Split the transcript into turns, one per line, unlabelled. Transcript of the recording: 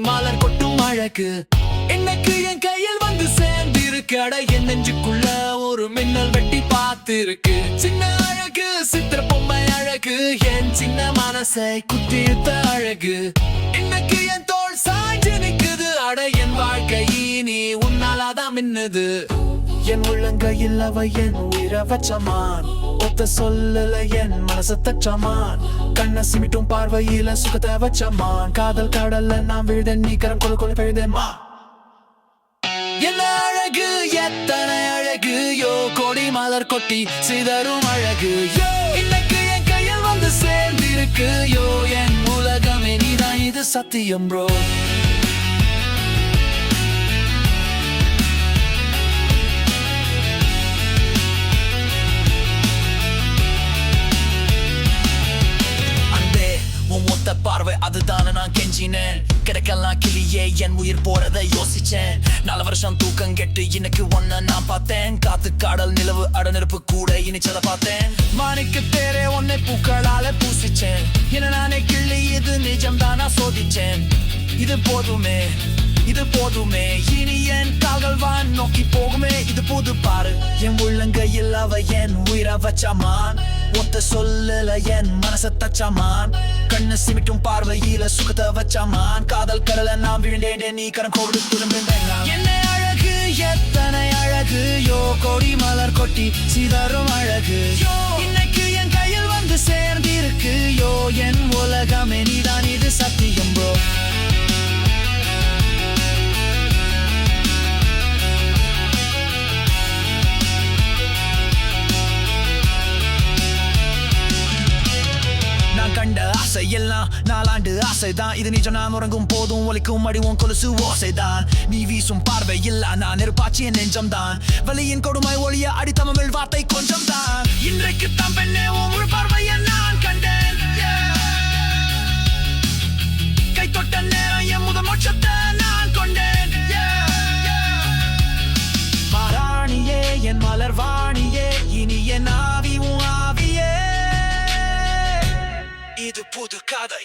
மலர் கொட்டும் அழகு. எனக்கு என் கையில் வந்து சேர்ந்திருக்கு. அட என் நெஞ்சுக்குள்ள ஒரு மின்னல் வெட்டி பார்த்திருக்கு. சின்ன அழகு சித்திர பொம்மை அழகு. என் சின்ன மனசை குத்தித்த அழகு. இன்னைக்கு என் தோள் சாஞ்சு நிக்குது. அட என் வாழ்க்கை நீ உன்னாலாதான் மின்னுது. என் உள்ளங்கையில் அவ என் உயிரை வச்சமான் ஒத்த சொல்லல என் மனச தச்சமான். கண்ண சிமிட்டும் பார்வையில சுகத்தை வச்சமான். காதல் கடல்ல நான் விழுத நீ கரம் கொழு கொழு பெழுதேமா என்ன அழகு எத்தனை அழகு? யோ கொடி மலர் கொட்டி சிதறும் அழகு. யோ இன்னைக்கு என் கையில் வந்து சேர்ந்திருக்கு. யோ என் உலகமே நீதான் இது சத்தியம் ப்ரோ நான் கிடைக்கலாம் கிளியே என் உயிர் போறதை யோசிச்சேன். நாலு வருஷம் தூக்கம் கெட்டு இன்னைக்கு ஒன்ன நான் பார்த்தேன். காத்து காடல் நிலவு அடநெருப்பு கூட இனிச்சத பார்த்தேன். மாணிக்கு தேரே ஒன்னை பூக்களால பூசிச்சேன். என்ன நானே கிள்ளி இது நிஜம் தானா சோதிச்சேன். இது போதுமே இது போதுமே. இனி என் கால்கள் வான் நோக்கி போகுமே. இது புது பாரு என் உள்ளங்கையில் அவ என் உயிரை வச்சமான் ஒத்த சொல்லல என் மனச தச்சாமான். கண்ணு சிமிட்டும் பார்வையில சுகத்தை வச்சாமான். காதல் கடல நான் விழுந்தேன் நீ கரம் கோடு திரும்பினேன். என்ன அழகு எத்தனை அழகு யோ கொடி மலர் கொட்டி சிதறும் கண்ட ஆசை எல்லாம் நாலாண்டு ஆசைதான். இது நிஜம் நான் உறங்கும் போதும் ஒலிக்கும் அடிவும் கொலுசு ஓசைதான். நீ வீசும் பார்வை இல்ல நான் நெருப்பாச்சி என் நெஞ்சம் தான் வலியின் கொடுமை ஒளிய அடித்தமிழ் வார்த்தை கொஞ்சம் தான் இன்றைக்கு தான் பெண்ணே இது புது